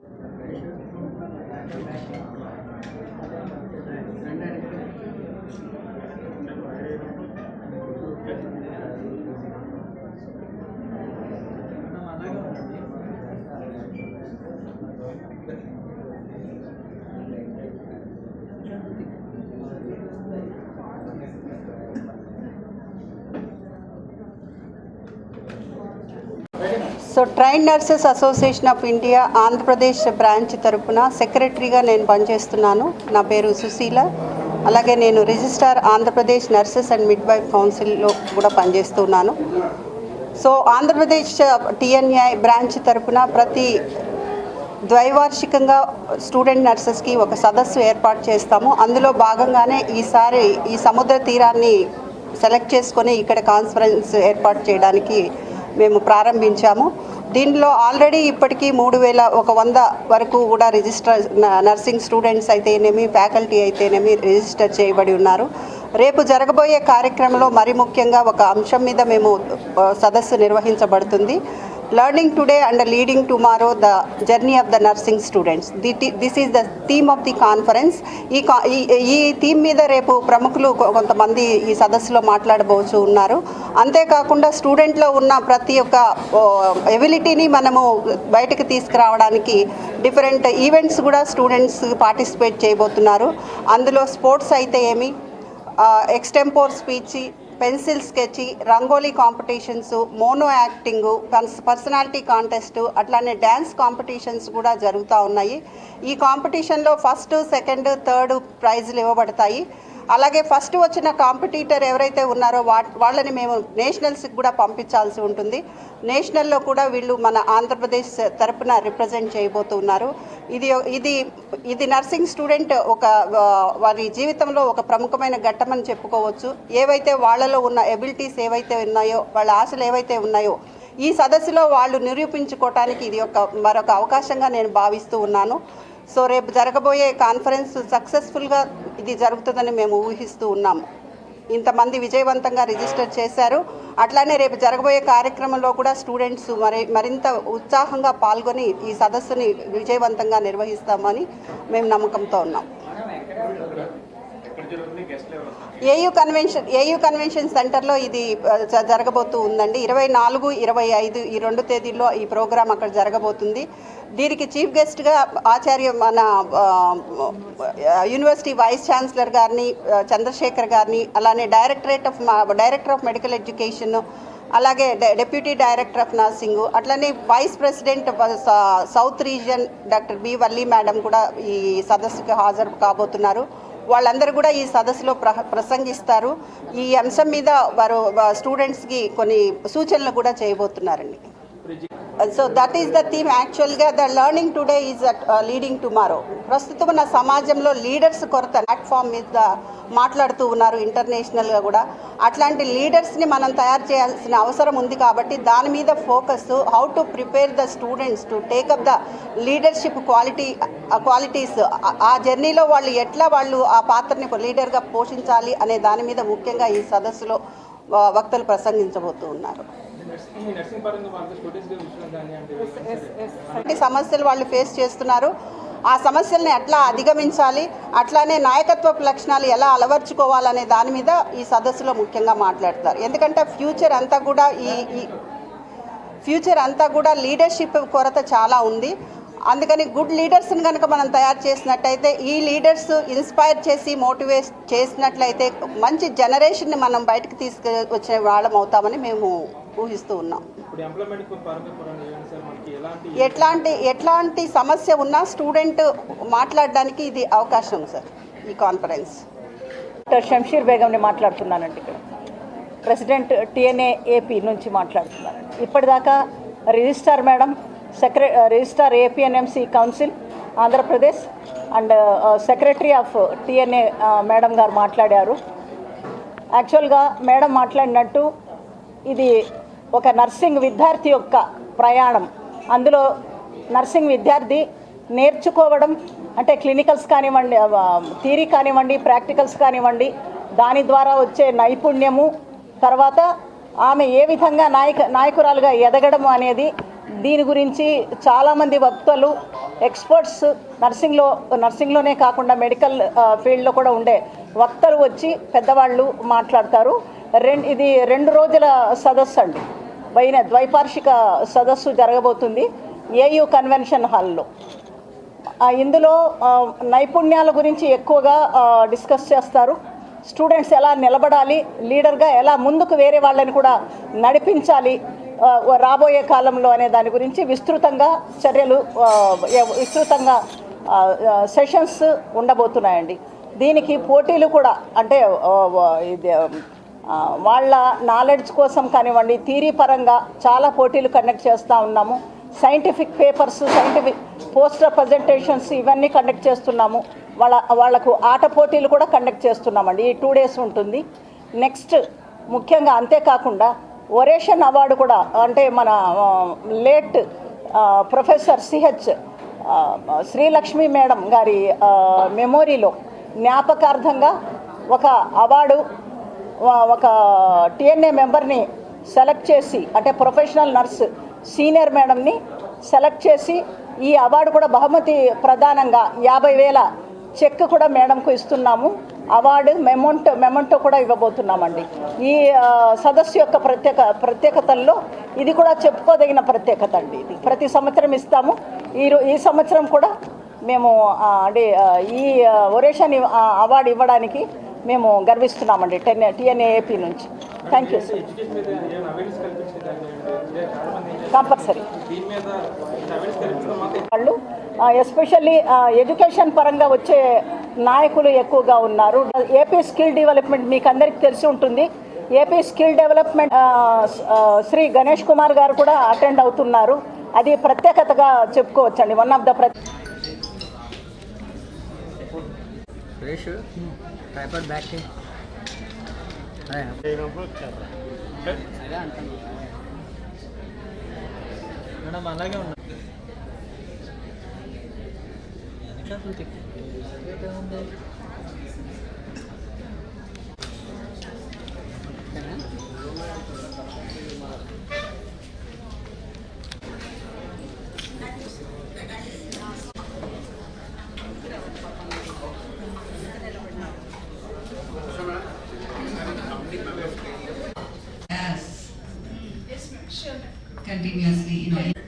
Thank you. So train nurses association of India Andhra Pradesh branch తరపున సెక్రటరీగా నేను పనిచేస్తున్నాను. నా పేరు సుశీల. అలాగే నేను registrar Andhra Pradesh nurses and midwife కౌన్సిల్లో కూడా పనిచేస్తున్నాను. సో ఆంధ్రప్రదేశ్ టిఎన్ఐ బ్రాంచ్ తరపున ప్రతి ద్వైవార్షికంగా స్టూడెంట్ నర్సెస్కి ఒక సదస్సు ఏర్పాటు చేస్తాము. అందులో భాగంగానే ఈసారి ఈ సముద్ర తీరాన్ని సెలెక్ట్ చేసుకొని ఇక్కడ కాన్ఫరెన్స్ ఏర్పాటు చేయడానికి మేము ప్రారంభించాము. దీనిలో ఆల్రెడీ ఇప్పటికీ మూడు వేల ఒక వంద వరకు కూడా రిజిస్టర్ నర్సింగ్ స్టూడెంట్స్ అయితేనేమి ఫ్యాకల్టీ అయితేనేమి రిజిస్టర్ చేయబడి ఉన్నారు. రేపు జరగబోయే కార్యక్రమంలో మరి ముఖ్యంగా ఒక అంశం మీద మేము సదస్సు నిర్వహించబడుతుంది. Learning today and leading tomorrow the journey of the nursing students this is the theme of the conference ఈ కా- ఈ ఈ థీమ్ మీద రేపు ప్రముఖులు కొంతమంది ఈ సదస్సులో మాట్లాడబోచు ఉన్నారు. అంతేకాకుండా స్టూడెంట్లో ఉన్న ప్రతి ఒక్క ఎబిలిటీని మనము బయటకు తీసుకురావడానికి డిఫరెంట్ ఈవెంట్స్ కూడా స్టూడెంట్స్ పార్టిసిపేట్ చేయబోతున్నారు. అందులో స్పోర్ట్స్ అయితే ఏమి? Extempore speech pencil sketch rangoli competitions mono acting personality contest అట్లానే డ్యాన్స్ కాంపిటీషన్స్ కూడా జరుగుతూ ఉన్నాయి. ఈ కాంపిటీషన్లో ఫస్ట్ సెకండ్ థర్డ్ ప్రైజ్లు ఇవ్వబడతాయి. అలాగే ఫస్ట్ వచ్చిన కాంపిటీటర్ ఎవరైతే ఉన్నారో వా వాళ్ళని మేము నేషనల్స్కి కూడా పంపించాల్సి ఉంటుంది. నేషనల్లో కూడా వీళ్ళు మన ఆంధ్రప్రదేశ్ తరపున రిప్రజెంట్ చేయబోతున్నారు. ఇది ఇది ఇది నర్సింగ్ స్టూడెంట్ ఒక వారి జీవితంలో ఒక ప్రముఖమైన ఘట్టమని చెప్పుకోవచ్చు. ఏవైతే వాళ్ళలో ఉన్న ఎబిలిటీస్ ఏవైతే ఉన్నాయో వాళ్ళ ఆశలు ఏవైతే ఉన్నాయో ఈ సదస్సులో వాళ్ళు నిరూపించుకోవటానికి ఇది ఒక మరొక అవకాశంగా నేను భావిస్తూ ఉన్నాను. సో రేపు జరగబోయే కాన్ఫరెన్స్ సక్సెస్ఫుల్గా ఇది జరుగుతుందని మేము ఊహిస్తూ ఉన్నాము. ఇంతమంది విజయవంతంగా రిజిస్టర్ చేశారు. అట్లానే రేపు జరగబోయే కార్యక్రమంలో కూడా స్టూడెంట్స్ మరి మరింత ఉత్సాహంగా పాల్గొని ఈ సదస్సుని విజయవంతంగా నిర్వహిస్తామని మేము నమ్మకంతో ఉన్నాం. ఏయూ కన్వెన్షన్ ఏయూ కన్వెన్షన్ సెంటర్లో ఇది జరగబోతూ ఉందండి. ఇరవై నాలుగు ఇరవై ఐదు ఈ రెండు తేదీల్లో ఈ ప్రోగ్రాం అక్కడ జరగబోతుంది. దీనికి చీఫ్ గెస్ట్గా ఆచార్య మన యూనివర్సిటీ వైస్ ఛాన్సలర్ గారిని చంద్రశేఖర్ గారిని అలానే directorate of director of medical education అలాగే డె- డెప్యూటీ డైరెక్టర్ ఆఫ్ నర్సింగ్ అట్లనే vice president south region doctor B Valli madam కూడా ఈ సదస్సుకి హాజరు కాబోతున్నారు. వాళ్ళందరూ కూడా ఈ సదస్సులో ప్ర ప్రసంగిస్తారు. ఈ అంశం మీద వారు స్టూడెంట్స్కి కొన్ని సూచనలు కూడా చేయబోతున్నారండి. So that is the theme యాక్చువల్గా the learning today is leading tomorrow ప్రస్తుతం ఉన్న సమాజంలో లీడర్స్ కొరత ప్లాట్ఫామ్ మీద మాట్లాడుతూ ఉన్నారు ఇంటర్నేషనల్గా కూడా. అట్లాంటి లీడర్స్ని మనం తయారు చేయాల్సిన అవసరం ఉంది కాబట్టి దాని మీద focus how to prepare the students to take up the leadership quality qualities ఆ జర్నీలో వాళ్ళు ఎట్లా వాళ్ళు ఆ పాత్రని లీడర్గా పోషించాలి అనే దాని మీద ముఖ్యంగా ఈ సదస్సులో వక్తలు ప్రసంగించబోతూ ఉన్నారు. సమస్యలు వాళ్ళు ఫేస్ చేస్తున్నారు. ఆ సమస్యల్ని ఎట్లా అధిగమించాలి అట్లానే నాయకత్వపు లక్షణాలు ఎలా అలవర్చుకోవాలనే దాని మీద ఈ సదస్సులో ముఖ్యంగా మాట్లాడతారు. ఎందుకంటే ఫ్యూచర్ అంతా కూడా ఈ ఈ ఫ్యూచర్ అంతా కూడా లీడర్షిప్ కొరత చాలా ఉంది. అందుకని గుడ్ లీడర్స్ని కనుక మనం తయారు చేసినట్టయితే ఈ లీడర్స్ ఇన్స్పైర్ చేసి మోటివేట్ చేసినట్లయితే మంచి జనరేషన్ని మనం బయటకు తీసుకొచ్చే వాళ్ళం అవుతామని మేము ఊహిస్తూ ఉన్నాం. ఎట్లాంటి ఎట్లాంటి సమస్య ఉన్నా స్టూడెంట్ మాట్లాడడానికి ఇది అవకాశం సార్ ఈ కాన్ఫరెన్స్. డాక్టర్ షంషీర్ బేగంని మాట్లాడుతున్నానండి ఇక్కడ. ప్రెసిడెంట్ టిఎన్ఏ ఏపీ నుంచి మాట్లాడుతున్నానండి ఇప్పటిదాకా registrar madam సెక్ర registrar APNMC council Andhra Pradesh and secretary of TNA madam గారు మాట్లాడారు. యాక్చువల్గా మేడం మాట్లాడినట్టు ఇది ఒక నర్సింగ్ విద్యార్థి యొక్క ప్రయాణం. అందులో నర్సింగ్ విద్యార్థి నేర్చుకోవడం అంటే క్లినికల్స్ కానివ్వండి థీరీ కానివ్వండి ప్రాక్టికల్స్ కానివ్వండి దాని ద్వారా వచ్చే నైపుణ్యము తర్వాత ఆమె ఏ విధంగా నాయక నాయకురాలుగా ఎదగడం అనేది దీని గురించి చాలామంది వక్తలు ఎక్స్పర్ట్స్ నర్సింగ్లో నర్సింగ్లోనే కాకుండా మెడికల్ ఫీల్డ్లో కూడా ఉండే వక్తలు వచ్చి పెద్దవాళ్ళు మాట్లాడతారు. రెండు ఇది రెండు రోజుల సదస్సు అండి. పైన ద్వైపార్షిక సదస్సు జరగబోతుంది ఏయు కన్వెన్షన్ హాల్లో. ఇందులో నైపుణ్యాల గురించి ఎక్కువగా డిస్కస్ చేస్తారు. స్టూడెంట్స్ ఎలా నిలబడాలి లీడర్గా ఎలా ముందుకు వేరే వాళ్ళని కూడా నడిపించాలి రాబోయే కాలంలో అనే దాని గురించి విస్తృతంగా చర్యలు విస్తృతంగా సెషన్స్ ఉండబోతున్నాయండి. దీనికి పోటీలు కూడా అంటే ఇది వాళ్ళ నాలెడ్జ్ కోసం కానివ్వండి థీరీ పరంగా చాలా పోటీలు కండక్ట్ చేస్తూ ఉన్నాము. Scientific papers scientific poster presentations ఇవన్నీ కండక్ట్ చేస్తున్నాము. వాళ్ళ వాళ్ళకు ఆట పోటీలు కూడా కండక్ట్ చేస్తున్నామండి. ఈ టూ డేస్ ఉంటుంది. నెక్స్ట్ ముఖ్యంగా అంతేకాకుండా ఒరేషన్ అవార్డు కూడా అంటే మన late professor CH Srilakshmi madam గారి మెమోరీలో జ్ఞాపకార్థంగా ఒక అవార్డు ఒక టీఎన్ఏ మెంబర్ని సెలెక్ట్ చేసి అంటే ప్రొఫెషనల్ నర్స్ సీనియర్ మేడంని సెలెక్ట్ చేసి ఈ అవార్డు కూడా బహుమతి ప్రధానంగా యాభై వేల చెక్ కూడా మేడంకు ఇస్తున్నాము. అవార్డు మెమోంటో మెమోంటో కూడా ఇవ్వబోతున్నామండి. ఈ సదస్సు యొక్క ప్రత్యేక ప్రత్యేకతల్లో ఇది కూడా చెప్పుకోదగిన ప్రత్యేకత అండి ఇది. ప్రతి సంవత్సరం ఇస్తాము. ఈ ఈ సంవత్సరం కూడా మేము అంటే ఈ ఒరేషన్ అవార్డు ఇవ్వడానికి మేము గర్విస్తున్నామండి టెన్ టీఎన్ఏఏపీ నుంచి. థ్యాంక్ యూ సార్ కంపల్సరీ వాళ్ళు ఎస్పెషల్లీ ఎడ్యుకేషన్ పరంగా వచ్చే నాయకులు ఎక్కువగా ఉన్నారు. ఏపీ స్కిల్ డెవలప్మెంట్ మీకు అందరికీ తెలిసి ఉంటుంది. AP skill development Shri Ganesh Kumar గారు కూడా అటెండ్ అవుతున్నారు. అది ప్రత్యేకతగా చెప్పుకోవచ్చండి. వన్ ఆఫ్ ద ప్ర సురేష్ ట్రైపాడ్ బ్యాక్ మేడం అలాగే ఉన్నా. Yes. Continuously, you know.